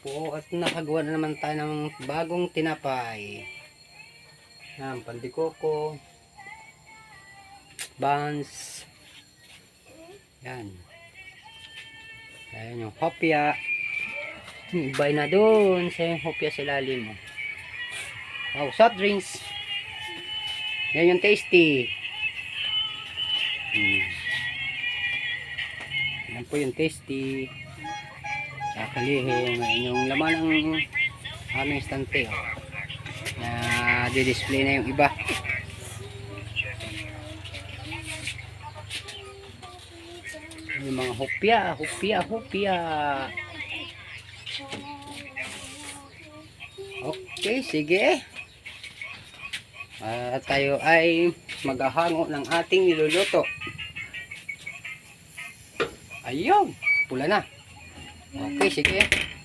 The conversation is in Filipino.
po at nakagawa na naman tayo ng bagong tinapay. Yan, pandikoko. Buns. Yan. Ayan yung hopya. Ibay na doon sa yung hopya sa ilalim. oh. Wow, soft drinks. Yan yung tasty. Hmm. Yan po yung tasty. Kakalihim. Yan yung laman ng aming stante. Oh. Na di-display na yung iba. Yung mga hopya, hopya, hopya. Okay, sige. Ah, tayo ay maghahango ng ating niluluto. Ayun, pula na. 哦，可以写给。